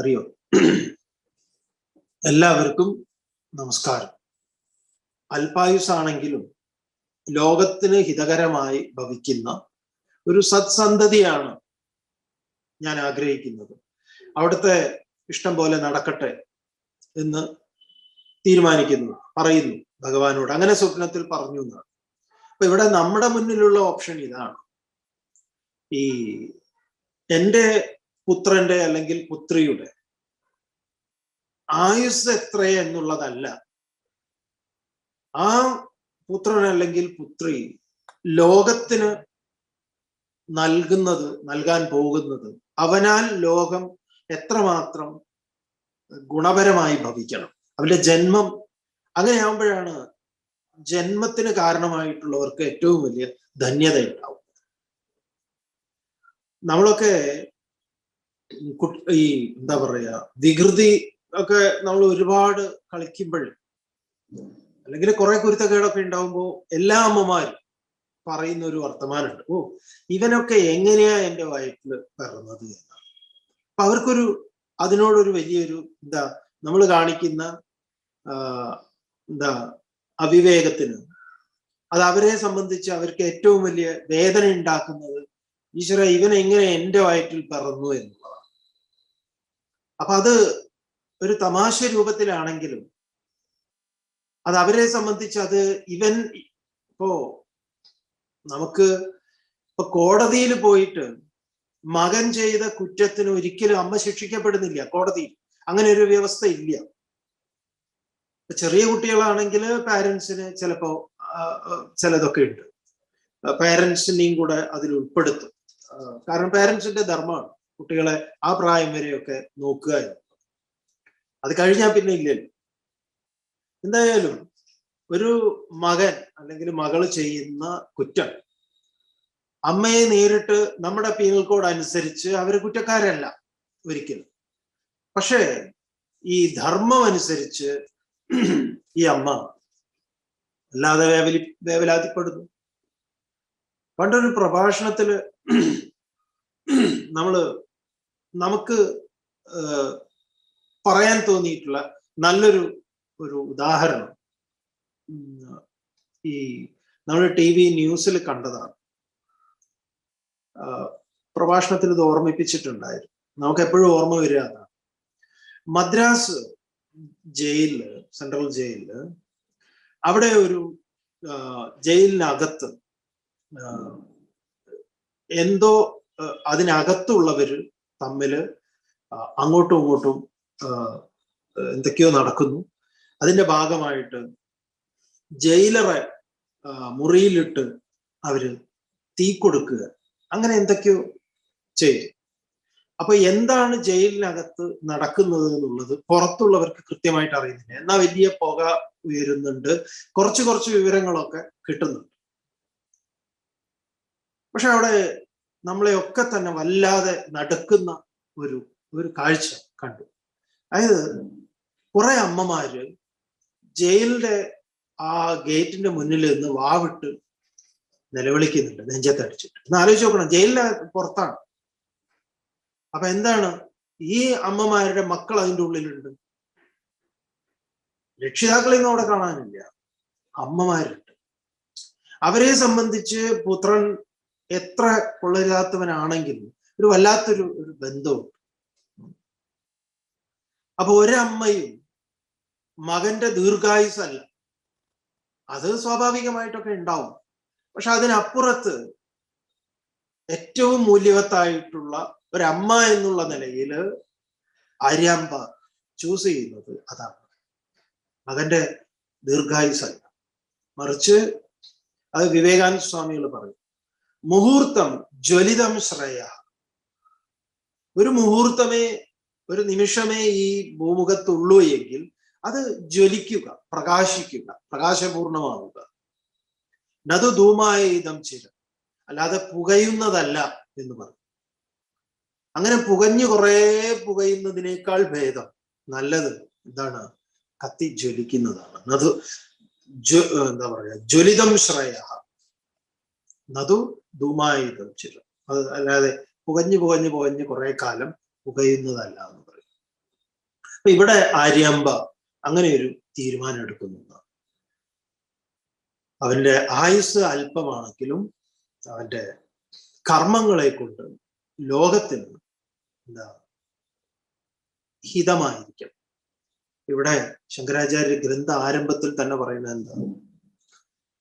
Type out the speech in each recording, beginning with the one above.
അറിയോ? എല്ലാവർക്കും നമസ്കാരം. അല്പായുസാണെങ്കിലും ലോകത്തിന് ഹിതകരമായി ഭവിക്കുന്ന ഒരു സത്സന്തതിയാണ് ഞാൻ ആഗ്രഹിക്കുന്നത്. അവിടുത്തെ ഇഷ്ടം പോലെ നടക്കട്ടെ എന്ന് തീരുമാനിക്കുന്നു പറയുന്നു ഭഗവാനോട്. അങ്ങനെ സ്വപ്നത്തിൽ പറഞ്ഞു എന്നാണ്. അപ്പൊ ഇവിടെ നമ്മുടെ മുന്നിലുള്ള ഓപ്ഷൻ ഇതാണ്. ഈ എന്റെ പുത്രന്റെ അല്ലെങ്കിൽ പുത്രിയുടെ. ആയുസ് എത്ര എന്നുള്ളതല്ല. ആ പുത്രൻ അല്ലെങ്കിൽ പുത്രി ലോകത്തിന് നൽകുന്നത് നൽകാൻ പോകുന്നത് അവനാൽ ലോകം എത്രമാത്രം ഗുണപരമായി ഭവിക്കണം. അവന്റെ ജന്മം അങ്ങനെയാകുമ്പോഴാണ് ജന്മത്തിന് കാരണമായിട്ടുള്ളവർക്ക് ഏറ്റവും വലിയ ധന്യത ഉണ്ടാവും നമ്മളൊക്കെ ഈ എന്താ പറയാ വികൃതി ഒക്കെ നമ്മൾ ഒരുപാട് കളിക്കുമ്പോൾ അല്ലെങ്കിൽ കുറെ കുരുത്തക്കേടൊക്കെ ഉണ്ടാവുമ്പോൾ എല്ലാ അമ്മമാരും പറയുന്ന ഒരു വർത്തമാനമുണ്ട്. ഓ ഇവനൊക്കെ എങ്ങനെയാ എന്റെ വയറ്റിൽ പിറന്നത് എന്നാണ്. അപ്പൊ അവർക്കൊരു അതിനോടൊരു വലിയൊരു എന്താ നമ്മൾ കാണിക്കുന്ന എന്താ അവിവേകത്തിന്. അത് അവരെ സംബന്ധിച്ച് അവർക്ക് ഏറ്റവും വലിയ വേദന ഉണ്ടാക്കുന്നത് ഈശ്വര ഇവൻ എങ്ങനെ വയറ്റിൽ പിറന്നു എന്നുള്ളതാണ് അപ്പൊ അത് ഒരു തമാശ രൂപത്തിലാണെങ്കിലും അത് അവരെ സംബന്ധിച്ച് അത് ഇവൻ ഇപ്പോ നമുക്ക് ഇപ്പൊ കോടതിയിൽ പോയിട്ട് മകൻ ചെയ്ത കുറ്റത്തിന് ഒരിക്കലും അമ്മ ശിക്ഷിക്കപ്പെടുന്നില്ല കോടതിയിൽ. അങ്ങനെ ഒരു വ്യവസ്ഥ ഇല്ല. ചെറിയ കുട്ടികളാണെങ്കിൽ പാരൻസിന് ചിലപ്പോ ചിലതൊക്കെ ഉണ്ട്. പാരൻസിനെയും കൂടെ അതിൽ ഉൾപ്പെടുത്തും. കാരണം പാരൻസിന്റെ ധർമ്മമാണ്. കുട്ടികളെ ആ പ്രായം വരെയൊക്കെ നോക്കുക അത് കഴിഞ്ഞാൽ പിന്നെ ഇല്ലല്ലോ. എന്തായാലും ഒരു മകൻ അല്ലെങ്കിൽ മകൾ ചെയ്യുന്ന കുറ്റം അമ്മയെ നേരിട്ട് നമ്മുടെ പീനൽ കോഡ് അനുസരിച്ച് അവർ കുറ്റക്കാരല്ല ഒരിക്കലും. പക്ഷേ ഈ ധർമ്മം അനുസരിച്ച് ഈ അമ്മ അല്ലാതെ വേവലി വേവലാതിപ്പെടുന്നു. പണ്ടൊരു പ്രഭാഷണത്തിൽ നമ്മൾ നമുക്ക് പറയാൻ തോന്നിയിട്ടുള്ള നല്ലൊരു ഒരു ഉദാഹരണം ഈ നമ്മുടെ ടി വി ന്യൂസിൽ കണ്ടതാണ്. പ്രഭാഷണത്തിൽ ഇത് ഓർമ്മിപ്പിച്ചിട്ടുണ്ടായിരുന്നു. നമുക്ക് എപ്പോഴും ഓർമ്മ വരിക അതാണ്. മദ്രാസ് ജയിലിൽ സെൻട്രൽ ജയിലിൽ അവിടെ ഒരു ജയിലിനകത്ത് എന്തോ അതിനകത്തുള്ളവര് തമ്മിൽ അങ്ങോട്ടും ഇങ്ങോട്ടും എന്തൊക്കെയോ നടക്കുന്നു. അതിന്റെ ഭാഗമായിട്ട് ജയിലറെ മുറിയിലിട്ട് അവർ തീ കൊടുക്കുക. അങ്ങനെ എന്തൊക്കെയോ ചെയ്തു. അപ്പൊ എന്താണ് ജയിലിനകത്ത് നടക്കുന്നത് എന്നുള്ളത് പുറത്തുള്ളവർക്ക് കൃത്യമായിട്ട് അറിയുന്നില്ല. എന്നാ വലിയ പുക ഉയരുന്നുണ്ട്. കുറച്ച് കുറച്ച് വിവരങ്ങളൊക്കെ കിട്ടുന്നുണ്ട്. പക്ഷെ അവിടെ നമ്മളെയൊക്കെ തന്നെ വല്ലാതെ നടക്കുന്ന ഒരു ഒരു കാഴ്ച കണ്ടു. അതായത് കുറെ അമ്മമാര് ജയിലിന്റെ ആ ഗേറ്റിന്റെ മുന്നിൽ നിന്ന് വാവിട്ട് നിലവിളിക്കുന്നുണ്ട് നെഞ്ചത്തടിച്ചിട്ട്. ഒന്ന് ആലോചിച്ച് നോക്കണം ജയിലിന്റെ പുറത്താണ്. അപ്പൊ എന്താണ്? ഈ അമ്മമാരുടെ മക്കൾ അതിന്റെ ഉള്ളിലുണ്ട്. രക്ഷിതാക്കളെയൊന്നും അവിടെ കാണാനില്ല. അമ്മമാരുണ്ട്. അവരെ സംബന്ധിച്ച് പുത്രൻ എത്ര കൊള്ളരുതാത്തവനാണെങ്കിലും ഒരു വല്ലാത്തൊരു ഒരു ബന്ധമുണ്ട്. അപ്പൊ ഒരമ്മയും മകന്റെ ദീർഘായുസല്ല അത് സ്വാഭാവികമായിട്ടൊക്കെ ഉണ്ടാവും. പക്ഷെ അതിനപ്പുറത്ത് ഏറ്റവും മൂല്യവത്തായിട്ടുള്ള ഒരമ്മ എന്നുള്ള നിലയിൽ ആര്യാമ്പ ചൂസ് ചെയ്യുന്നത് അതാണ്. മകന്റെ ദീർഘായുസല്ല മറിച്ച് അത് വിവേകാനന്ദ സ്വാമികൾ പറയും. മുഹൂർത്തം ജ്വലിതം ശ്രേയ. ഒരു മുഹൂർത്തമേ ഒരു നിമിഷമേ ഈ ഭൂമുഖത്തുള്ളൂ എങ്കിൽ അത് ജ്വലിക്കുക പ്രകാശിക്കുക പ്രകാശപൂർണമാവുക. നതു ധൂമായ ഇതം ചിര. അല്ലാതെ പുകയുന്നതല്ല എന്ന് പറഞ്ഞു അങ്ങനെ പുകഞ്ഞു കുറേ പുകയുന്നതിനേക്കാൾ ഭേദം നല്ലത് എന്താണ്? കത്തി ജ്വലിക്കുന്നതാണ്. നതു എന്താ പറയാ ജ്വലിതം ശ്രേയ. നതു ധൂമായുധം ചിരം അത് അല്ലാതെ പുകഞ്ഞു പുകഞ്ഞു പുകഞ്ഞ് കുറെ കാലം പുകയുന്നതല്ല എന്ന് പറയും. അപ്പൊ ഇവിടെ ആര്യാമ്പ അങ്ങനെ ഒരു തീരുമാനം എടുക്കുന്നുണ്ട് അവന്റെ ആയുസ് അല്പമാണെങ്കിലും അവന്റെ കർമ്മങ്ങളെ കൊണ്ട് ലോകത്തിന് എന്താ ഹിതമായിരിക്കും. ഇവിടെ ശങ്കരാചാര്യ ഗ്രന്ഥ ആരംഭത്തിൽ തന്നെ പറയുന്നത് എന്താ?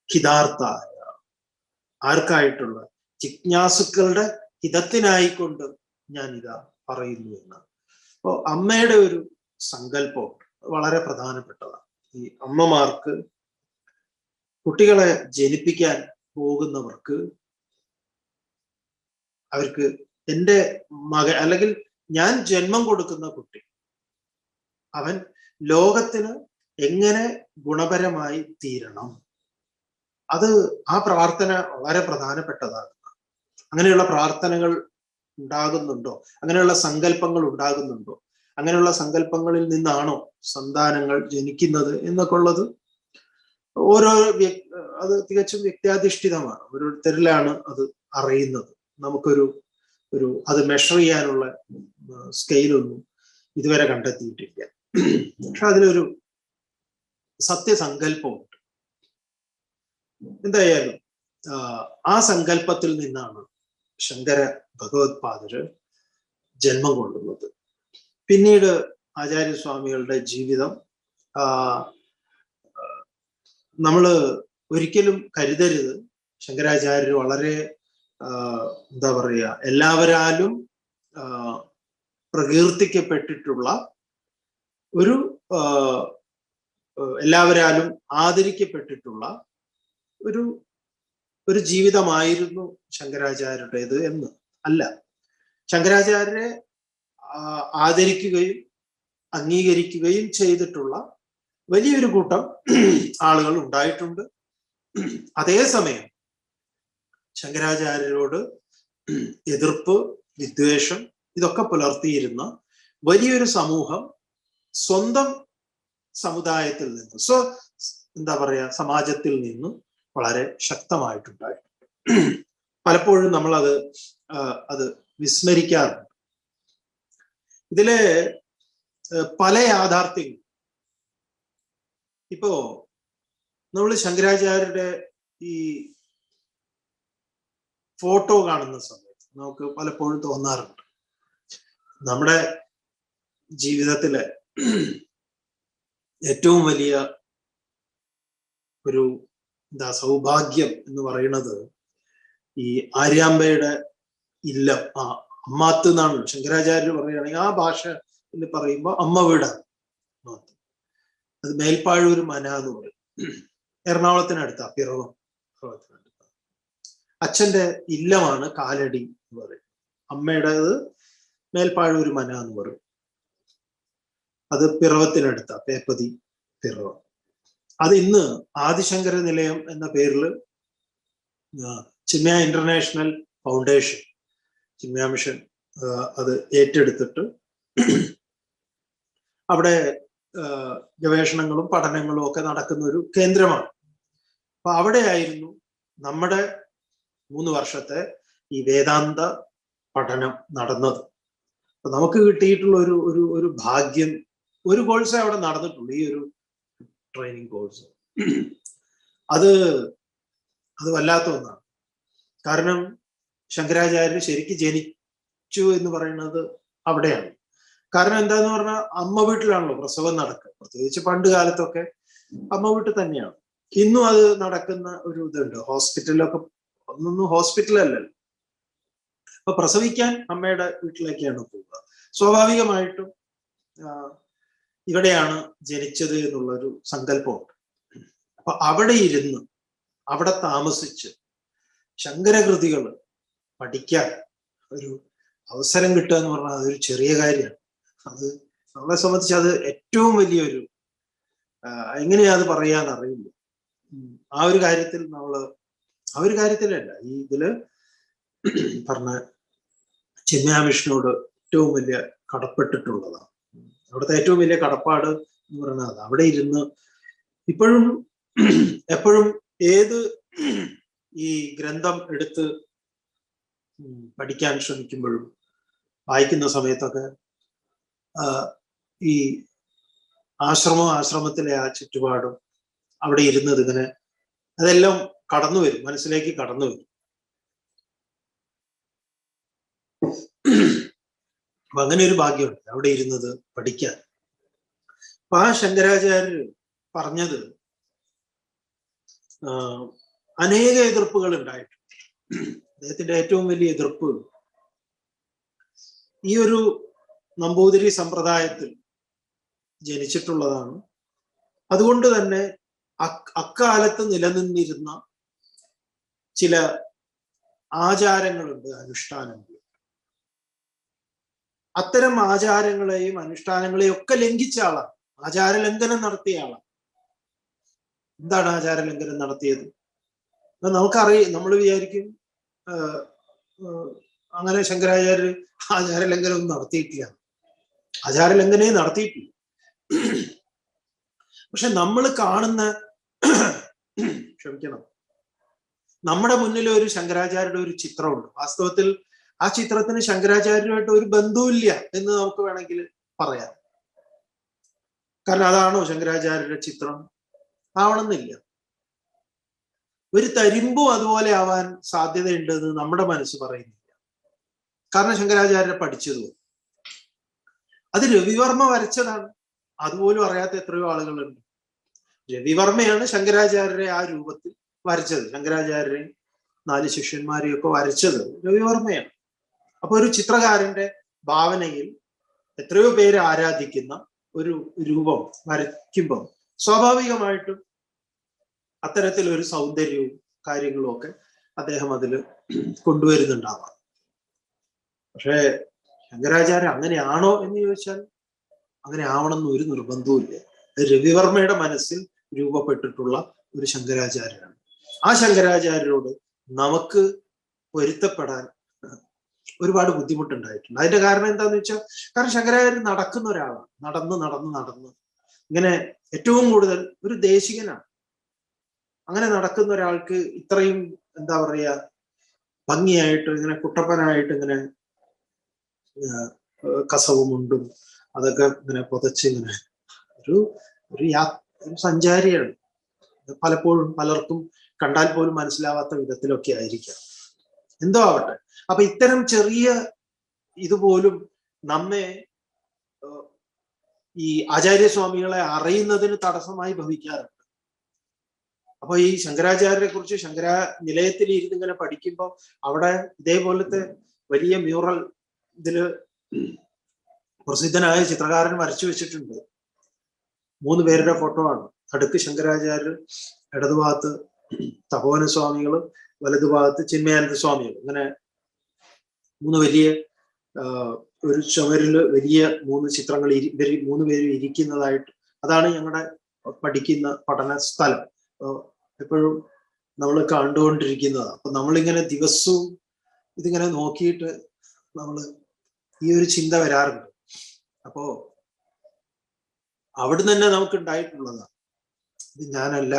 ഹിതാർത്ഥായ. ആർക്കായിട്ടുള്ള ജിജ്ഞാസുക്കളുടെ ഹിതത്തിനായിക്കൊണ്ട് ഞാൻ ഇതാ പറയുന്നു എന്ന്. അപ്പോ അമ്മയുടെ ഒരു സങ്കല്പം വളരെ പ്രധാനപ്പെട്ടതാണ്. ഈ അമ്മമാർക്ക് കുട്ടികളെ ജനിപ്പിക്കാൻ പോകുന്നവർക്ക് അവർക്ക് എന്റെ മക അല്ലെങ്കിൽ ഞാൻ ജന്മം കൊടുക്കുന്ന കുട്ടി അവൻ ലോകത്തിന് എങ്ങനെ ഗുണപരമായി തീരണം? അത് ആ പ്രാർത്ഥന വളരെ പ്രധാനപ്പെട്ടതാണ്. അങ്ങനെയുള്ള പ്രാർത്ഥനകൾ ഉണ്ടാകുന്നുണ്ടോ? അങ്ങനെയുള്ള സങ്കല്പങ്ങൾ ഉണ്ടാകുന്നുണ്ടോ? അങ്ങനെയുള്ള സങ്കല്പങ്ങളിൽ നിന്നാണോ സന്താനങ്ങൾ ജനിക്കുന്നത് എന്നൊക്കെ ഉള്ളത്? ഓരോ അത് തികച്ചും വ്യക്തിയാധിഷ്ഠിതമാണ്. ഓരോരുത്തരിലാണ് അത് അറിയുന്നത്. നമുക്കൊരു ഒരു അത് മെഷർ ചെയ്യാനുള്ള സ്കെയിലൊന്നും ഇതുവരെ കണ്ടെത്തിയിട്ടില്ല. പക്ഷെ അതിലൊരു സത്യസങ്കല്പമുണ്ട്. എന്തായാലും ആ സങ്കല്പത്തിൽ നിന്നാണ് ശങ്കര ഭഗവത്പാദര് ജന്മം കൊള്ളുന്നത് പിന്നീട് ആചാര്യസ്വാമികളുടെ ജീവിതം നമ്മൾ ഒരിക്കലും കരുതരുത്. ശങ്കരാചാര്യർ വളരെ എന്താ പറയുക എല്ലാവരാലും പ്രകീർത്തിക്കപ്പെട്ടിട്ടുള്ള ഒരു എല്ലാവരാലും ആദരിക്കപ്പെട്ടിട്ടുള്ള ഒരു ഒരു ജീവിതമായിരുന്നു ശങ്കരാചാര്യരുടേത് എന്ന്. അല്ല ശങ്കരാചാര്യരെ ആദരിക്കുകയും അംഗീകരിക്കുകയും ചെയ്തിട്ടുള്ള വലിയൊരു കൂട്ടം ആളുകൾ ഉണ്ടായിട്ടുണ്ട്. അതേസമയം ശങ്കരാചാര്യരോട് എതിർപ്പ് വിദ്വേഷം ഇതൊക്കെ പുലർത്തിയിരുന്ന വലിയൊരു സമൂഹം സ്വന്തം സമുദായത്തിൽ നിന്ന് സ്വ എന്താ പറയാ സമാജത്തിൽ നിന്ന് വളരെ ശക്തമായിട്ടുണ്ടായി. പലപ്പോഴും നമ്മൾ അത് അത് വിസ്മരിക്കാറുണ്ട്. ഇതിലെ പല യാഥാർത്ഥ്യങ്ങൾ ഇപ്പോ നമ്മൾ ശങ്കരാചാര്യരുടെ ഈ ഫോട്ടോ കാണുന്ന സമയത്ത് നമുക്ക് പലപ്പോഴും തോന്നാറുണ്ട്. നമ്മുടെ ജീവിതത്തിലെ ഏറ്റവും വലിയ ഒരു എന്താ സൗഭാഗ്യം എന്ന് പറയുന്നത് ഈ ആര്യാമ്പയുടെ ഇല്ല. ആ അമ്മാത്ത് എന്നാണ്. ശങ്കരാചാര്യർ പറയുകയാണെങ്കിൽ ആ ഭാഷ എന്ന് പറയുമ്പോൾ അമ്മ വീട്. അത് മേൽപ്പാഴൂർ മന എന്ന് പറയും. എറണാകുളത്തിനടുത്ത പിറവം എറണാകുളത്തിനടുത്ത അച്ഛന്റെ ഇല്ലമാണ് കാലടി എന്ന് പറയും. അമ്മയുടേത് മേൽപ്പാഴൂർ മന എന്ന് പറയും. അത് പിറവത്തിനടുത്ത പേപ്പതി പിറവം. അത് ഇന്ന് ആദിശങ്കര നിലയം എന്ന പേരിൽ Chinmaya international foundation Chinmaya mission അത് ഏറ്റെടുത്തിട്ട് അവിടെ ഗവേഷണങ്ങളും പഠനങ്ങളും ഒക്കെ നടക്കുന്ന ഒരു കേന്ദ്രമാണ്. അപ്പൊ അവിടെയായിരുന്നു നമ്മുടെ മൂന്ന് വർഷത്തെ ഈ വേദാന്ത പഠനം നടന്നത്. അപ്പൊ നമുക്ക് കിട്ടിയിട്ടുള്ള ഒരു ഒരു ഒരു ഭാഗ്യം ഒരു കോഴ്സേ അവിടെ നടന്നിട്ടുള്ളൂ. ഈ ഒരു ട്രെയിനിങ് കോഴ്സ് അത് അത് വല്ലാത്ത ഒന്നാണ്. കാരണം ശങ്കരാചാര്യർ ശരിക്കും ജനിച്ചു എന്ന് പറയുന്നത് അവിടെയാണ്. കാരണം എന്താന്ന് പറഞ്ഞാൽ അമ്മ വീട്ടിലാണല്ലോ പ്രസവം നടക്കുക. പ്രത്യേകിച്ച് പണ്ട് കാലത്തൊക്കെ അമ്മ വീട്ടിൽ തന്നെയാണ്. ഇന്നും അത് നടക്കുന്ന ഒരു ഇതുണ്ട്. ഹോസ്പിറ്റലിലൊക്കെ ഒന്നൊന്നും ഹോസ്പിറ്റലല്ലല്ലോ അപ്പൊ പ്രസവിക്കാൻ അമ്മയുടെ വീട്ടിലേക്കാണ് പോവുക. സ്വാഭാവികമായിട്ടും ഇവിടെയാണ് ജനിച്ചത് എന്നുള്ളൊരു സങ്കല്പമുണ്ട്. അപ്പൊ അവിടെ ഇരുന്ന് അവിടെ താമസിച്ച് ശങ്കരകൃതികൾ പഠിക്കാൻ ഒരു അവസരം കിട്ടുക എന്ന് പറഞ്ഞാൽ അതൊരു ചെറിയ കാര്യമാണ്. അത് നമ്മളെ സംബന്ധിച്ച് അത് ഏറ്റവും വലിയൊരു എങ്ങനെയാ അത് പറയാൻ അറിയില്ല. ആ ഒരു കാര്യത്തിൽ നമ്മൾ ആ ഒരു കാര്യത്തിലല്ല. ഈ ഇതിൽ പറഞ്ഞ ചിന്മയാമിഷനോട് ഏറ്റവും വലിയ കടപ്പെട്ടിട്ടുള്ളതാണ്. അവിടുത്തെ ഏറ്റവും വലിയ കടപ്പാട് എന്ന് പറയുന്നത് അത്. അവിടെ ഇരുന്ന് ഇപ്പോഴും എപ്പോഴും ഏത് ഈ ഗ്രന്ഥം എടുത്ത് പഠിക്കാൻ ശ്രമിക്കുമ്പോഴും വായിക്കുന്ന സമയത്തൊക്കെ ഈ ആശ്രമം ആശ്രമത്തിലെ ആ ചുറ്റുപാടും അവിടെ ഇരുന്നത് ഇങ്ങനെ അതെല്ലാം കടന്നു വരും. മനസ്സിലേക്ക് കടന്നു വരും. അപ്പൊ അങ്ങനെ ഒരു ഭാഗ്യമുണ്ട് അവിടെ ഇരുന്നത് പഠിക്കാൻ. അപ്പൊ ആ ശങ്കരാചാര്യർ പറഞ്ഞത് അനേക എതിർപ്പുകൾ ഉണ്ടായിട്ടുണ്ട്. അദ്ദേഹത്തിന്റെ ഏറ്റവും വലിയ എതിർപ്പ് ഈ ഒരു നമ്പൂതിരി സമ്പ്രദായത്തിൽ ജനിച്ചിട്ടുള്ളതാണ്. അതുകൊണ്ട് തന്നെ അക്കാലത്ത് നിലനിന്നിരുന്ന ചില ആചാരങ്ങളുണ്ട് അനുഷ്ഠാനങ്ങൾ. അത്തരം ആചാരങ്ങളെയും അനുഷ്ഠാനങ്ങളെയും ഒക്കെ ലംഘിച്ച ആളാണ് ആചാര ലംഘനം നടത്തിയ ആളാണ് എന്താണ് ആചാര ലംഘനം നടത്തിയത് നമുക്കറിയാം. നമ്മൾ വിചാരിക്കും അങ്ങനെ ശങ്കരാചാര്യർ ആചാര ലംഘനം നടത്തിയിട്ടില്ല. ആചാര ലംഘനേ നടത്തിയിട്ടില്ല. പക്ഷെ നമ്മൾ കാണുന്ന ക്ഷമിക്കണം നമ്മുടെ മുന്നിൽ ഒരു ശങ്കരാചാര്യരുടെ ഒരു ചിത്രമുണ്ട്. വാസ്തവത്തിൽ ആ ചിത്രത്തിന് ശങ്കരാചാര്യരുമായിട്ട് ഒരു ബന്ധവുമില്ല എന്ന് നമുക്ക് വേണമെങ്കിൽ പറയാം. കാരണം അതാണോ ശങ്കരാചാര്യരുടെ ചിത്രം? ആവണമെന്നില്ല. ഒരു തരിമ്പും അതുപോലെ ആവാൻ സാധ്യതയുണ്ട് എന്ന് നമ്മുടെ മനസ്സ് പറയുന്നില്ല. കാരണം ശങ്കരാചാര്യരെ പഠിച്ചത്. അത് രവിവർമ്മ വരച്ചതാണ്. അതുപോലും അറിയാത്ത എത്രയോ ആളുകളുണ്ട്. രവിവർമ്മയാണ് ശങ്കരാചാര്യരെ ആ രൂപത്തിൽ വരച്ചത്. ശങ്കരാചാര്യരെയും നാല് ശിഷ്യന്മാരെയും ഒക്കെ വരച്ചത് രവിവർമ്മയാണ്. അപ്പൊ ഒരു ചിത്രകാരന്റെ ഭാവനയിൽ എത്രയോ പേര് ആരാധിക്കുന്ന ഒരു രൂപം വരയ്ക്കുമ്പോൾ സ്വാഭാവികമായിട്ടും അത്തരത്തിലൊരു സൗന്ദര്യവും കാര്യങ്ങളും ഒക്കെ അദ്ദേഹം അതിൽ കൊണ്ടുവരുന്നുണ്ടാവാം. പക്ഷേ ശങ്കരാചാര്യ അങ്ങനെയാണോ എന്ന് ചോദിച്ചാൽ അങ്ങനെ ആവണമെന്ന് ഒരു നിർബന്ധവുമില്ല. രവിവർമ്മയുടെ മനസ്സിൽ രൂപപ്പെട്ടിട്ടുള്ള ഒരു ശങ്കരാചാര്യനാണ്. ആ ശങ്കരാചാര്യരോട് നമുക്ക് പൊരുത്തപ്പെടാൻ ഒരുപാട് ബുദ്ധിമുട്ടുണ്ടായിട്ടുണ്ട്. അതിന്റെ കാരണം എന്താന്ന് വെച്ചാൽ കാരണം ശങ്കരാചാര്യർ നടക്കുന്ന ഒരാളാണ്. നടന്ന് നടന്ന് നടന്ന്. ഇങ്ങനെ ഏറ്റവും കൂടുതൽ ഒരു ദേശികനാണ്. അങ്ങനെ നടക്കുന്ന ഒരാൾക്ക് ഇത്രയും എന്താ പറയുക ഭംഗിയായിട്ട് ഇങ്ങനെ കുട്ടപ്പനായിട്ട് ഇങ്ങനെ കസവുമുണ്ടും അതൊക്കെ ഇങ്ങനെ പുതച്ച് ഇങ്ങനെ ഒരു ഒരു യാ ഒരു സഞ്ചാരിയാണ്. പലപ്പോഴും പലർക്കും കണ്ടാൽ പോലും മനസ്സിലാവാത്ത വിധത്തിലൊക്കെ ആയിരിക്കാം. എന്തോ ആവട്ടെ അപ്പൊ ഇത്തരം ചെറിയ ഇതുപോലും നമ്മെ ഈ ആചാര്യസ്വാമികളെ അറിയുന്നതിന് തടസ്സമായി ഭവിക്കാറുണ്ട്. അപ്പൊ ഈ ശങ്കരാചാര്യരെ കുറിച്ച് ശങ്കര നിലയത്തിൽ ഇരുന്ന് ഇങ്ങനെ പഠിക്കുമ്പോൾ അവിടെ ഇതേപോലത്തെ വലിയ മ്യൂറൽ ഇതിൽ പ്രസിദ്ധനായ ചിത്രകാരൻ വരച്ചു വെച്ചിട്ടുണ്ട്. മൂന്ന് പേരുടെ ഫോട്ടോ ആണ്. അടുക്ക് ശങ്കരാചാര്യർ ഇടതുഭാഗത്ത് തപോവന സ്വാമികൾ വലതുഭാഗത്ത് ചിന്മയാനന്ദ സ്വാമികൾ. അങ്ങനെ മൂന്ന് വലിയ ഒരു ചുമരിൽ വലിയ മൂന്ന് ചിത്രങ്ങൾ ഇവർ മൂന്ന് പേരും ഇരിക്കുന്നതായിട്ട് അതാണ് ഞങ്ങളുടെ പഠിക്കുന്ന പഠന സ്ഥലം. എപ്പോഴും നമ്മൾ കണ്ടുകൊണ്ടിരിക്കുന്നതാണ് അപ്പൊ നമ്മളിങ്ങനെ ദിവസവും ഇതിങ്ങനെ നോക്കിയിട്ട് നമ്മൾ ഈ ഒരു ചിന്ത വരാറുണ്ട്. അപ്പോ അവിടെ തന്നെ നമുക്ക് ഉണ്ടായിട്ടുള്ളതാണ് ഇത് ഞാനല്ല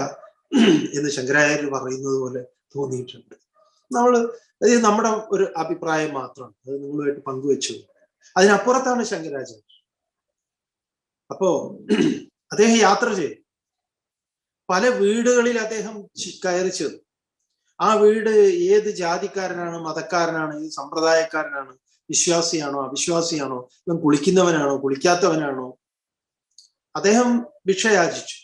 എന്ന് ശങ്കരാചാര്യർ പറയുന്നത് പോലെ തോന്നിയിട്ടുണ്ട്. നമ്മൾ അത് നമ്മുടെ ഒരു അഭിപ്രായം മാത്രമാണ് അത് നിങ്ങളുമായിട്ട് പങ്കുവെച്ചു അതിനപ്പുറത്താണ് ശങ്കരാചാര്യ. അപ്പോ അദ്ദേഹം യാത്ര ചെയ്തു. പല വീടുകളിൽ അദ്ദേഹം കയറി ചെന്നു. ആ വീട് ഏത് ജാതിക്കാരനാണ് മതക്കാരനാണ് ഏത് സമ്പ്രദായക്കാരനാണ് വിശ്വാസിയാണോ അവിശ്വാസിയാണോ ഇവൻ കുളിക്കുന്നവനാണോ കുളിക്കാത്തവനാണോ? അദ്ദേഹം ഭിക്ഷയാചിച്ചു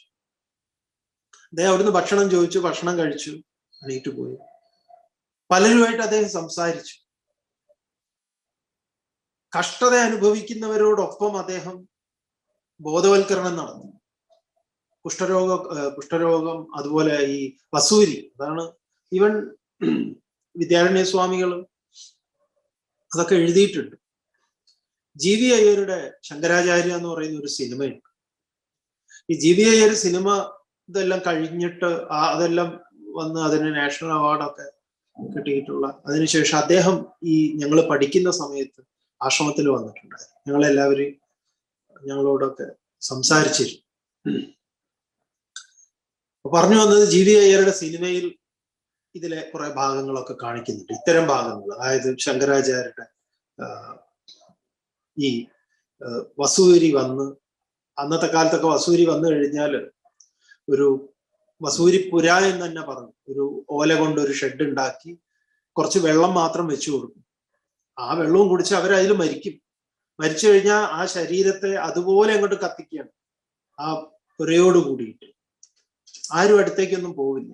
അദ്ദേഹം അവിടുന്ന് ഭക്ഷണം ചോദിച്ചു ഭക്ഷണം കഴിച്ചു. എണീറ്റ് പോയി. പലരുമായിട്ട് അദ്ദേഹം സംസാരിച്ചു. കഷ്ടത അനുഭവിക്കുന്നവരോടൊപ്പം അദ്ദേഹം ബോധവൽക്കരണം നടന്നു കുഷ്ഠരോഗ കുഷ്ഠരോഗം അതുപോലെ ഈ വസൂരി അതാണ് ഈവൻ വിദ്യാരണ്യ സ്വാമികളും അതൊക്കെ എഴുതിയിട്ടുണ്ട്. ജി വി അയ്യരുടെ ശങ്കരാചാര്യ എന്ന് പറയുന്ന ഒരു സിനിമയുണ്ട്. ഈ ജി വി അയ്യർ സിനിമ ഇതെല്ലാം കഴിഞ്ഞിട്ട് ആ അതെല്ലാം വന്ന് അതിന് നാഷണൽ അവാർഡൊക്കെ കിട്ടിയിട്ടുള്ള അതിനുശേഷം അദ്ദേഹം ഈ ഞങ്ങൾ പഠിക്കുന്ന സമയത്ത് ആശ്രമത്തിൽ വന്നിട്ടുണ്ടായിരുന്നു ഞങ്ങളെല്ലാവരും ഞങ്ങളോടൊക്കെ സംസാരിച്ചിരുന്നു. പറഞ്ഞു വന്നത് ജി വി അയ്യരുടെ സിനിമയിൽ ഇതിലെ കുറെ ഭാഗങ്ങളൊക്കെ കാണിക്കുന്നുണ്ട്. ഇത്തരം ഭാഗങ്ങൾ അതായത് ശങ്കരാചാര്യരുടെ ഈ വസൂരി വന്ന് അന്നത്തെ കാലത്തൊക്കെ വസൂരി വന്നു കഴിഞ്ഞാൽ ഒരു വസൂരിപ്പുര എന്ന് തന്നെ പറഞ്ഞു. ഒരു ഓല കൊണ്ട് ഒരു ഷെഡ് ഉണ്ടാക്കി കുറച്ച് വെള്ളം മാത്രം വെച്ചു കൊടുക്കും. ആ വെള്ളവും കുടിച്ച് അവരതിൽ മരിക്കും. മരിച്ചു കഴിഞ്ഞാൽ ആ ശരീരത്തെ അതുപോലെ അങ്ങോട്ട് കത്തിക്കുകയാണ്. ആ പുരയോട് കൂടിയിട്ട്. ആരും അടുത്തേക്കൊന്നും പോവില്ല.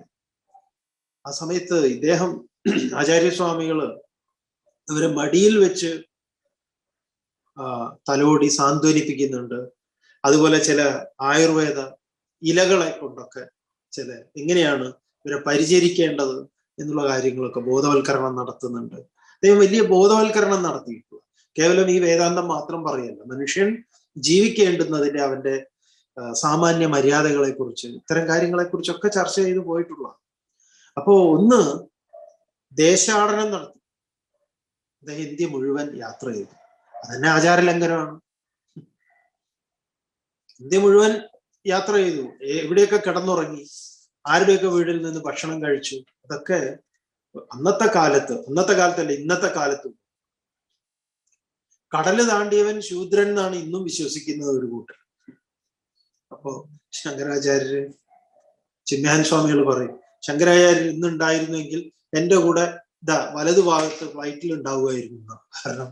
ആ സമയത്ത് ഇദ്ദേഹം ആചാര്യസ്വാമികൾ അവരെ മടിയിൽ വെച്ച് തലോടി സാന്ത്വനിപ്പിക്കുന്നുണ്ട്. അതുപോലെ ചില ആയുർവേദ ഇലകളെ കൊണ്ടൊക്കെ ചില എങ്ങനെയാണ് ഇവരെ പരിചരിക്കേണ്ടത് എന്നുള്ള കാര്യങ്ങളൊക്കെ ബോധവൽക്കരണം നടത്തുന്നുണ്ട്. അദ്ദേഹം വലിയ ബോധവൽക്കരണം നടത്തിയിട്ടുള്ള കേവലം ഈ വേദാന്തം മാത്രം പറയല്ല മനുഷ്യൻ ജീവിക്കേണ്ടുന്നതിന്റെ അവന്റെ സാമാന്യ മര്യാദകളെ കുറിച്ച് ഇത്തരം കാര്യങ്ങളെ കുറിച്ചൊക്കെ ചർച്ച ചെയ്തു പോയിട്ടുള്ള അപ്പോ ഒന്ന് ദേശാടനം നടത്തി. അദ്ദേഹം ഇന്ത്യ മുഴുവൻ യാത്ര ചെയ്തു. അതന്നെ ആചാരലംഘനമാണ്. ഇന്ത്യ മുഴുവൻ യാത്ര ചെയ്തു. എവിടെയൊക്കെ കിടന്നുറങ്ങി. ആരുടെയൊക്കെ വീട്ടിൽ നിന്ന് ഭക്ഷണം കഴിച്ചു? അതൊക്കെ അന്നത്തെ കാലത്ത് അന്നത്തെ കാലത്തല്ല ഇന്നത്തെ കാലത്തും. കടൽ താണ്ടിയവൻ ശൂദ്രൻ എന്നാണ് ഇന്നും വിശ്വസിക്കുന്നത് ഒരു കൂട്ടർ. അപ്പോ ശങ്കരാചാര്യര് ചിന്മഹൻ സ്വാമികൾ പറയും ശങ്കരാചാര്യർ ഇന്നുണ്ടായിരുന്നെങ്കിൽ എന്റെ കൂടെ ഇതാ വലതു ഭാഗത്ത് ഫ്ലൈറ്റിൽ ഉണ്ടാവുമായിരുന്നു കാരണം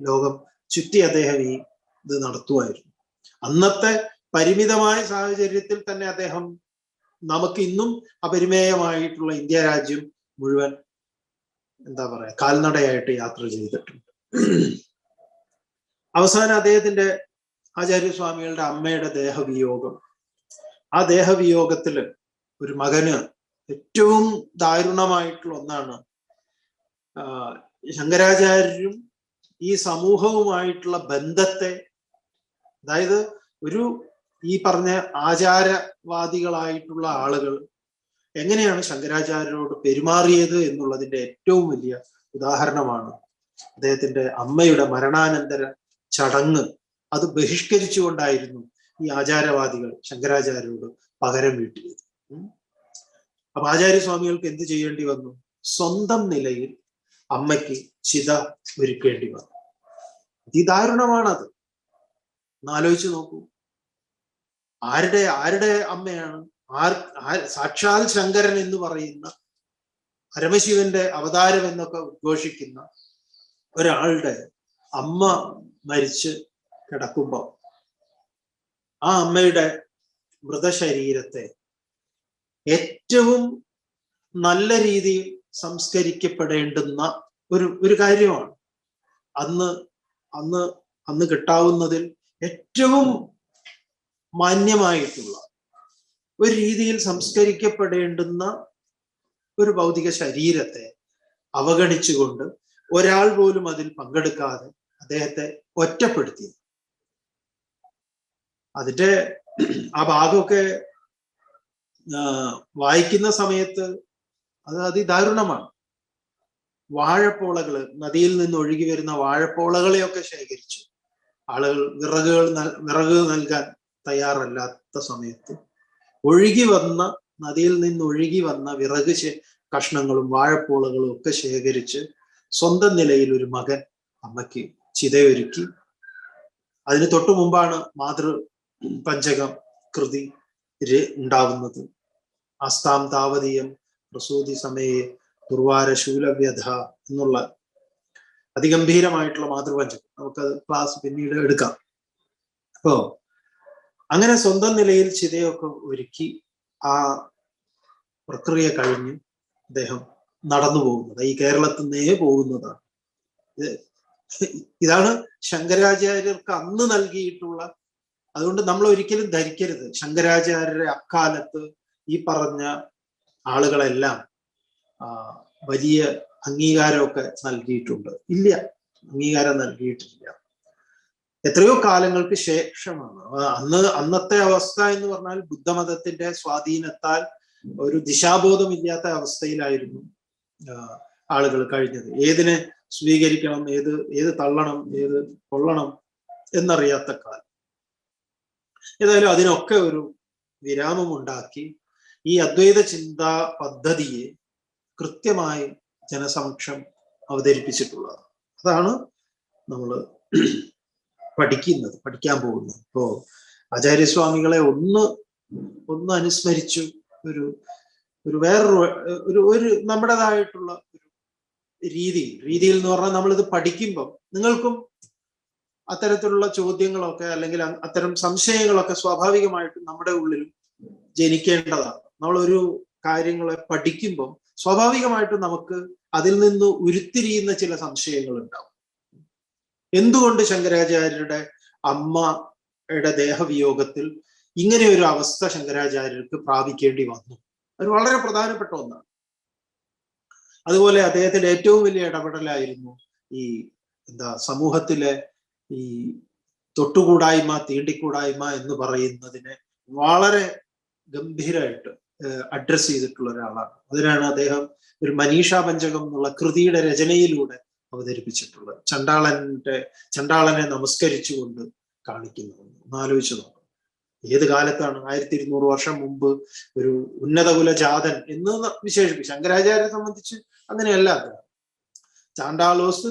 ലോകം ചുറ്റി അദ്ദേഹം ഈ ഇത് നടത്തുമായിരുന്നു. അന്നത്തെ പരിമിതമായ സാഹചര്യത്തിൽ തന്നെ അദ്ദേഹം നമുക്ക് ഇന്നും അപരിമേയമായിട്ടുള്ള ഇന്ത്യ രാജ്യം മുഴുവൻ എന്താ പറയാ കാൽനടയായിട്ട് യാത്ര ചെയ്തിട്ടുണ്ട്. അവസാനം അദ്ദേഹത്തിന്റെ ആചാര്യസ്വാമികളുടെ അമ്മയുടെ ദേഹവിയോഗം. ആ ദേഹവിയോഗത്തിൽ ഒരു മകന് ഏറ്റവും ദാരുണമായിട്ടുള്ള ഒന്നാണ് ശങ്കരാചാര്യരും ഈ സമൂഹവുമായിട്ടുള്ള ബന്ധത്തെ അതായത് ഒരു ഈ പറഞ്ഞ ആചാരവാദികളായിട്ടുള്ള ആളുകൾ എങ്ങനെയാണ് ശങ്കരാചാര്യരോട് പെരുമാറിയത് എന്നുള്ളതിന്റെ ഏറ്റവും വലിയ ഉദാഹരണമാണ് അദ്ദേഹത്തിന്റെ അമ്മയുടെ മരണാനന്തര ചടങ്ങ്. അത് ബഹിഷ്കരിച്ചുകൊണ്ടായിരുന്നു ഈ ആചാരവാദികൾ ശങ്കരാചാര്യരോട് പകരം വീട്ടിയത്. അപ്പൊ ആചാര്യസ്വാമികൾക്ക് എന്ത് ചെയ്യേണ്ടി വന്നു? സ്വന്തം നിലയിൽ അമ്മയ്ക്ക് ചിത ഒരുക്കേണ്ടി വന്നു. അതിദാരുണമാണത്. ഒന്നാലോചിച്ച് നോക്കൂ. ആരുടെ ആരുടെ അമ്മയാണ്? ആർ സാക്ഷാൽ ശങ്കരൻ എന്ന് പറയുന്ന പരമശിവന്റെ അവതാരം എന്നൊക്കെ ഉദ്ഘോഷിക്കുന്ന ഒരാളുടെ അമ്മ മരിച്ച് കിടക്കുമ്പോൾ ആ അമ്മയുടെ മൃതശരീരത്തെ ഏറ്റവും നല്ല രീതിയിൽ സംസ്കരിക്കപ്പെടേണ്ടുന്ന ഒരു ഒരു കാര്യമാണ്. അന്ന് അന്ന് അന്ന് കിട്ടാവുന്നതിൽ ഏറ്റവും മാന്യമായിട്ടുള്ള ഒരു രീതിയിൽ സംസ്കരിക്കപ്പെടേണ്ടുന്ന ഒരു ഭൗതിക ശരീരത്തെ അവഗണിച്ചുകൊണ്ട് ഒരാൾ പോലും അതിൽ പങ്കെടുക്കാതെ അദ്ദേഹത്തെ ഒറ്റപ്പെടുത്തി. അതിന്റെ ആ ഭാഗമൊക്കെ വായിക്കുന്ന സമയത്ത് അത് അതിദാരുണമാണ്. വാഴപ്പോളകൾ നദിയിൽ നിന്ന് ഒഴുകി വരുന്ന വാഴപ്പോളകളെയൊക്കെ ശേഖരിച്ചു ആളുകൾ വിറകുകൾ വിറക് നൽകാൻ തയ്യാറല്ലാത്ത സമയത്ത് ഒഴുകി വന്ന നദിയിൽ നിന്ന് ഒഴുകി വന്ന വിറക് കഷ്ണങ്ങളും വാഴപ്പോളകളും ഒക്കെ ശേഖരിച്ച് സ്വന്തം നിലയിൽ ഒരു മകൻ അമ്മയ്ക്ക് ചിതയൊരുക്കി. അതിന് തൊട്ടു മുമ്പാണ് മാതൃ പഞ്ചകം കൃതി ഉണ്ടാവുന്നത്. അസ്താം താവതീയം പ്രസൂതി സമയെ ദുർവാര ശൂലവ്യഥ എന്നുള്ള അതിഗംഭീരമായിട്ടുള്ള മാതൃപഞ്ചകം. നമുക്കത് ക്ലാസ് പിന്നീട് എടുക്കാം. അപ്പോ അങ്ങനെ സ്വന്തം നിലയിൽ ചിതയൊക്കെ ഒരുക്കി ആ പ്രക്രിയ കഴിഞ്ഞ് അദ്ദേഹം നടന്നു പോകുന്നത്. ഈ കേരളത്തിൽ നിന്നേ പോകുന്നതാണ്. ഇതാണ് ശങ്കരാചാര്യർക്ക് അന്ന് നൽകിയിട്ടുള്ള അതുകൊണ്ട് നമ്മൾ ഒരിക്കലും ധരിക്കരുത്. ശങ്കരാചാര്യരെ അക്കാലത്ത് ഈ പറഞ്ഞ ആളുകളെല്ലാം വലിയ അംഗീകാരമൊക്കെ നൽകിയിട്ടുണ്ട്. ഇല്ല അംഗീകാരം നൽകിയിട്ടില്ല. എത്രയോ കാലങ്ങൾക്ക് ശേഷമാണ്. അന്ന് അന്നത്തെ അവസ്ഥ എന്ന് പറഞ്ഞാൽ ബുദ്ധമതത്തിന്റെ സ്വാധീനത്താൽ ഒരു ദിശാബോധമില്ലാത്ത അവസ്ഥയിലായിരുന്നു ആളുകൾ കഴിഞ്ഞത്. ഏതിനെ സ്വീകരിക്കണം ഏത് ഏത് തള്ളണം ഏത് കൊള്ളണം എന്നറിയാത്ത കാലം. ഏതായാലും അതിനൊക്കെ ഒരു വിരാമം ഉണ്ടാക്കി ഈ അദ്വൈത ചിന്താ പദ്ധതിയെ കൃത്യമായി ജനസമക്ഷം അവതരിപ്പിച്ചിട്ടുള്ളത്. അതാണ് നമ്മൾ പഠിക്കുന്നത് പഠിക്കാൻ പോകുന്നത്. ഇപ്പോ ആചാര്യസ്വാമികളെ ഒന്ന് ഒന്ന് അനുസ്മരിച്ചു ഒരു ഒരു വേറൊരു ഒരു ഒരു നമ്മുടേതായിട്ടുള്ള ഒരു രീതി. രീതിയിൽ എന്ന് പറഞ്ഞാൽ നമ്മളിത് പഠിക്കുമ്പോൾ നിങ്ങൾക്കും അത്തരത്തിലുള്ള ചോദ്യങ്ങളൊക്കെ അല്ലെങ്കിൽ അത്തരം സംശയങ്ങളൊക്കെ സ്വാഭാവികമായിട്ടും നമ്മുടെ ഉള്ളിലും ജനിക്കേണ്ടതാണ്. നമ്മളൊരു കാര്യങ്ങളെ പഠിക്കുമ്പം സ്വാഭാവികമായിട്ടും നമുക്ക് അതിൽ നിന്ന് ഉരുത്തിരിയുന്ന ചില സംശയങ്ങൾ ഉണ്ടാവും എന്തുകൊണ്ട് ശങ്കരാചാര്യരുടെ അമ്മയുടെ ദേഹവിയോഗത്തിൽ ഇങ്ങനെ ഒരു അവസ്ഥ ശങ്കരാചാര്യർക്ക് പ്രാപിക്കേണ്ടി വന്നു? അത് വളരെ പ്രധാനപ്പെട്ട ഒന്നാണ്. അതുപോലെ അദ്ദേഹത്തിന്റെ ഏറ്റവും വലിയ ഇടപെടലായിരുന്നു ഈ എന്താ സമൂഹത്തിലെ ഈ തൊട്ടുകൂടായ്മ തീണ്ടിക്കൂടായ്മ എന്ന് പറയുന്നതിനെ വളരെ ഗംഭീരമായിട്ട് അഡ്രസ് ചെയ്തിട്ടുള്ള ഒരാളാണ്. അതിനാണ് അദ്ദേഹം ഒരു മനീഷാ പഞ്ചകം എന്നുള്ള കൃതിയുടെ രചനയിലൂടെ അവതരിപ്പിച്ചിട്ടുള്ളത്. ചണ്ടാളന്റെ ചണ്ടാളനെ നമസ്കരിച്ചുകൊണ്ട് കാണിക്കുന്നു ഒന്ന്. ആലോചിച്ചു നോക്കാം. ഏത് കാലത്താണ്? ആയിരത്തി ഇരുന്നൂറ് വർഷം മുമ്പ് ഒരു ഉന്നതകുല ജാതൻ എന്ന് വിശേഷിപ്പിച്ചു. ശങ്കരാചാര്യരെ സംബന്ധിച്ച് അങ്ങനെയല്ല അദ്ദേഹം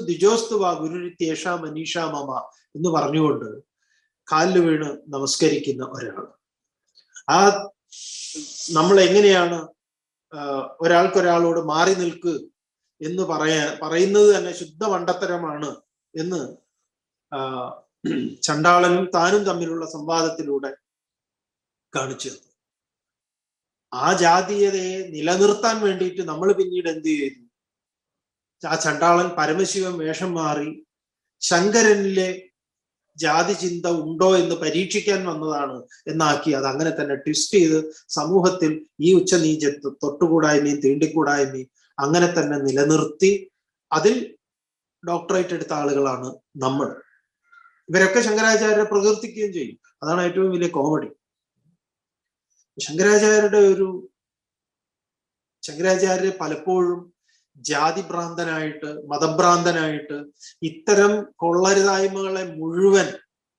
ദിജോസ്തു വാ ഗുരുരിത്യേഷ മനീഷ മമ എന്ന് പറഞ്ഞുകൊണ്ട് കാലിൽ വീണ് നമസ്കരിക്കുന്ന ഒരാൾ. ആ നമ്മൾ എങ്ങനെയാണ് ഒരാൾക്കൊരാളോട് മാറി നിൽക്ക് എന്ന് പറയാ പറയുന്നത് തന്നെ ശുദ്ധ മണ്ടത്തരമാണ് എന്ന് ചണ്ടാളനും താനും തമ്മിലുള്ള സംവാദത്തിലൂടെ കാണിച്ചു തന്നു. ആ ജാതീയതയെ നിലനിർത്താൻ വേണ്ടിയിട്ട് നമ്മൾ പിന്നീട് എന്ത് ചെയ്തു? ആ ചണ്ടാളൻ പരമശിവൻ വേഷം മാറി ശങ്കരനിലെ ജാതി ചിന്ത ഉണ്ടോ എന്ന് പരീക്ഷിക്കാൻ വന്നതാണ് എന്നാക്കി അത് അങ്ങനെ തന്നെ ട്വിസ്റ്റ് ചെയ്ത് സമൂഹത്തിൽ ഈ ഉച്ചനീചത്വം തൊട്ടുകൂടായ്മയും തീണ്ടിക്കൂടായ്മയും അങ്ങനെ തന്നെ നിലനിർത്തി അതിൽ ഡോക്ടറേറ്റ് എടുത്ത ആളുകളാണ് നമ്മൾ. ഇവരൊക്കെ ശങ്കരാചാര്യരെ പ്രകീർത്തിക്കുകയും ചെയ്യും. അതാണ് ഏറ്റവും വലിയ കോമഡി. ശങ്കരാചാര്യരുടെ ഒരു ശങ്കരാചാര്യരെ പലപ്പോഴും ജാതിഭ്രാന്തനായിട്ട് മതഭ്രാന്തനായിട്ട് ഇത്തരം കൊള്ളരുതായ്മകളെ മുഴുവൻ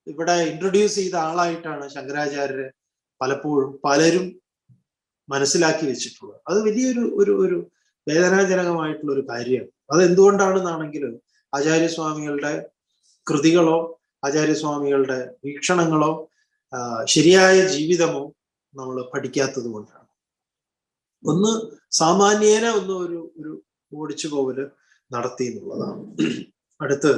ഇവിടെ ഇൻട്രൊഡ്യൂസ് ചെയ്ത ആളായിട്ടാണ് ശങ്കരാചാര്യരെ പലപ്പോഴും പലരും മനസ്സിലാക്കി വെച്ചിട്ടുള്ളത്. അത് വലിയൊരു ഒരു ഒരു വേദനാജനകമായിട്ടുള്ള ഒരു കാര്യമാണ് അത് എന്തുകൊണ്ടാണെന്നാണെങ്കിൽ ആചാര്യസ്വാമികളുടെ കൃതികളോ ആചാര്യസ്വാമികളുടെ വീക്ഷണങ്ങളോ ശരിയായ ജീവിതമോ നമ്മൾ പഠിക്കാത്തത് കൊണ്ടാണ്. ഒന്ന് സാമാന്യേന ഒന്ന് ഒരു ഒരു ഓടിച്ചു പോവൽ നടത്തി എന്നുള്ളതാണ്. അടുത്ത്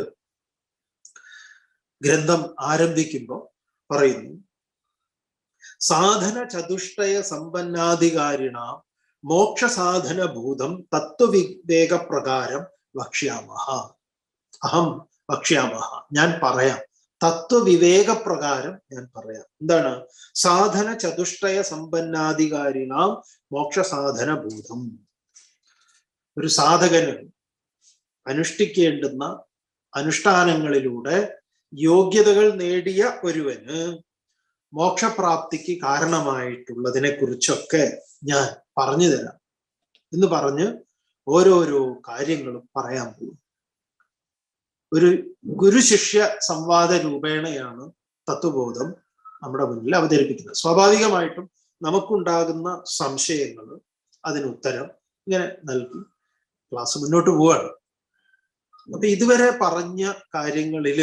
ഗ്രന്ഥം ആരംഭിക്കുമ്പോൾ പറയുന്നു സാധന ചതുഷ്ടയ സമ്പന്നാധികാരിണ മോക്ഷ തത്വവിവേകപ്രകാരം വക്ഷ്യാമഹ. അഹം വക്ഷ്യാമഹ. ഞാൻ പറയാം. തത്വവിവേകപ്രകാരം ഞാൻ പറയാം. എന്താണ്? സാധന ചതുഷ്ടയ സമ്പന്നാധികാരിണാം മോക്ഷ സാധന ഭൂതം ഒരു സാധകന് അനുഷ്ഠിക്കേണ്ടുന്ന അനുഷ്ഠാനങ്ങളിലൂടെ യോഗ്യതകൾ നേടിയ ഒരുവന് മോക്ഷപ്രാപ്തിക്ക് കാരണമായിട്ടുള്ളതിനെ കുറിച്ചൊക്കെ ഞാൻ പറഞ്ഞു തരാം. എന്ന് പറഞ്ഞ് ഓരോരോ കാര്യങ്ങളും പറയാൻ പോകും ഒരു ഗുരുശിഷ്യ സംവാദ രൂപേണയാണ് തത്വബോധം നമ്മുടെ മുന്നിൽ അവതരിപ്പിക്കുന്നത്. സ്വാഭാവികമായിട്ടും നമുക്കുണ്ടാകുന്ന സംശയങ്ങൾ അതിന് ഉത്തരം ഇങ്ങനെ നൽകി ക്ലാസ് മുന്നോട്ട് പോവാണ്. അപ്പൊ ഇതുവരെ പറഞ്ഞ കാര്യങ്ങളിൽ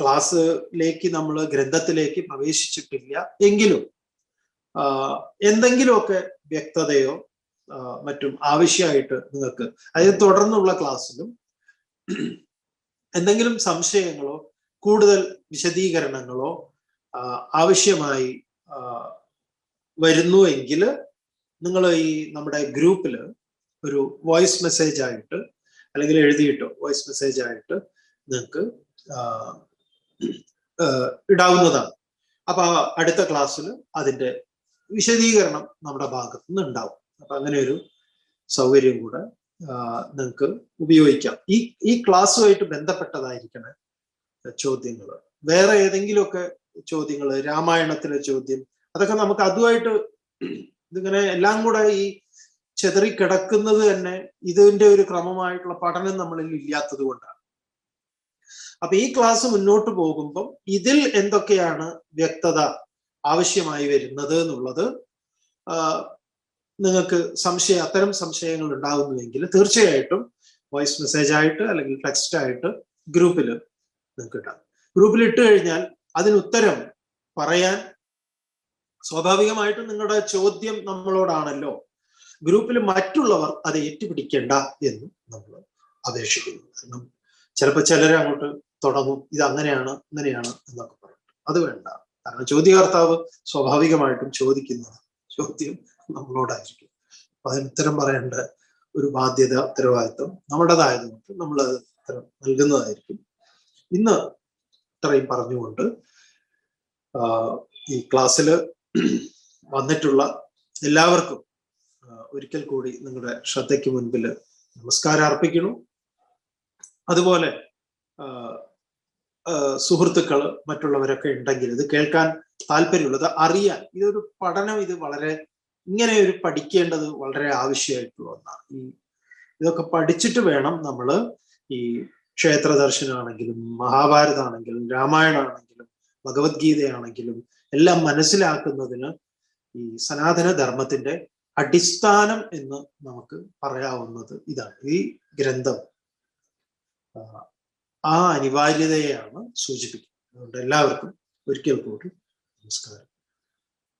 ക്ലാസ്സിലേക്ക് നമ്മൾ ഗ്രന്ഥത്തിലേക്ക് പ്രവേശിച്ചിട്ടില്ല. എങ്കിലും എന്തെങ്കിലുമൊക്കെ വ്യക്തതയോ മറ്റും ആവശ്യമായിട്ട് നിങ്ങൾക്ക് അതായത് തുടർന്നുള്ള ക്ലാസ്സിലും എന്തെങ്കിലും സംശയങ്ങളോ കൂടുതൽ വിശദീകരണങ്ങളോ ആവശ്യമായി വരുന്നു എങ്കിൽ നിങ്ങൾ ഈ നമ്മുടെ ഗ്രൂപ്പിൽ ഒരു വോയിസ് മെസ്സേജ് ആയിട്ട് അല്ലെങ്കിൽ എഴുതിയിട്ടോ വോയിസ് മെസ്സേജ് ആയിട്ട് നിങ്ങൾക്ക് ഇടാവുന്നതാണ്. അപ്പൊ അടുത്ത ക്ലാസ്സിൽ അതിന്റെ വിശദീകരണം നമ്മുടെ ഭാഗത്തു നിന്ന് ഉണ്ടാവും അപ്പൊ അങ്ങനെ ഒരു സൗകര്യം കൂടെ നിങ്ങൾക്ക് ഉപയോഗിക്കാം. ഈ ഈ ക്ലാസ്സുമായിട്ട് ബന്ധപ്പെട്ടതായിരിക്കണം ചോദ്യങ്ങൾ വേറെ ഏതെങ്കിലുമൊക്കെ ചോദ്യങ്ങൾ രാമായണത്തിലെ ചോദ്യം അതൊക്കെ നമുക്ക് അതുമായിട്ട് ഇതിങ്ങനെ എല്ലാം കൂടെ ഈ ചെതറി കിടക്കുന്നത് തന്നെ ഇതിന്റെ ഒരു ക്രമമായിട്ടുള്ള പഠനം നമ്മളിൽ ഇല്ലാത്തത് കൊണ്ടാണ്. അപ്പൊ ഈ ക്ലാസ് മുന്നോട്ട് പോകുമ്പം ഇതിൽ എന്തൊക്കെയാണ് വ്യക്തത? ആവശ്യമായി വരുന്നത് എന്നുള്ളത് നിങ്ങൾക്ക് സംശയം അത്തരം സംശയങ്ങൾ ഉണ്ടാകുന്നുവെങ്കിൽ തീർച്ചയായിട്ടും വോയിസ് മെസ്സേജ് ആയിട്ട് അല്ലെങ്കിൽ ടെക്സ്റ്റ് ആയിട്ട് ഗ്രൂപ്പിൽ നിങ്ങൾക്ക് ഇടാം. ഗ്രൂപ്പിൽ ഇട്ട് കഴിഞ്ഞാൽ അതിന് ഉത്തരം പറയാൻ സ്വാഭാവികമായിട്ടും നിങ്ങളുടെ ചോദ്യം നമ്മളോടാണല്ലോ. ഗ്രൂപ്പിൽ മറ്റുള്ളവർ അത് ഏറ്റുപിടിക്കേണ്ട എന്ന് നമ്മൾ അപേക്ഷിക്കുന്നു. കാരണം ചിലപ്പോൾ ചിലർ അങ്ങോട്ട് തുടങ്ങും ഇത് അങ്ങനെയാണ് ഇങ്ങനെയാണ് എന്നൊക്കെ പറയും. അത് വേണ്ട. കാരണം ചോദ്യകർത്താവ് സ്വാഭാവികമായിട്ടും ചോദിക്കുന്നത് ചോദ്യം നമ്മളോടായിരിക്കും. അപ്പൊ അതിന് ഉത്തരം പറയേണ്ട ഒരു ബാധ്യത ഉത്തരവാദിത്വം നമ്മുടേതായതുകൊണ്ട് നമ്മൾ ഉത്തരം നൽകുന്നതായിരിക്കും. ഇന്ന് ഇത്രയും പറഞ്ഞുകൊണ്ട് ഈ ക്ലാസ്സിൽ വന്നിട്ടുള്ള എല്ലാവർക്കും ഒരിക്കൽ കൂടി നിങ്ങളുടെ ശ്രദ്ധയ്ക്ക് മുൻപിൽ നമസ്കാരം അർപ്പിക്കുന്നു. അതുപോലെ സുഹൃത്തുക്കൾ മറ്റുള്ളവരൊക്കെ ഉണ്ടെങ്കിൽ ഇത് കേൾക്കാൻ താല്പര്യമുള്ളത് അറിയാൻ. ഇതൊരു പഠനം ഇത് വളരെ ഇങ്ങനെ ഒരു പഠിക്കേണ്ടത് വളരെ ആവശ്യമായിട്ടുള്ള ഒന്നാണ്. ഈ ഇതൊക്കെ പഠിച്ചിട്ട് വേണം നമ്മൾ ഈ ക്ഷേത്ര ദർശനമാണെങ്കിലും മഹാഭാരതമാണെങ്കിലും രാമായണമാണെങ്കിലും ഭഗവത്ഗീതയാണെങ്കിലും എല്ലാം മനസ്സിലാക്കുന്നതിന് ഈ സനാതന ധർമ്മത്തിന്റെ അടിസ്ഥാനം എന്ന് നമുക്ക് പറയാവുന്നത് ഇതാണ്. ഈ ഗ്രന്ഥം. ആ അനിവാര്യതയാണ് സൂചിപ്പിക്കുന്നത്. അതുകൊണ്ട് എല്ലാവർക്കും ഒരിക്കൽ കൂടി നമസ്കാരം.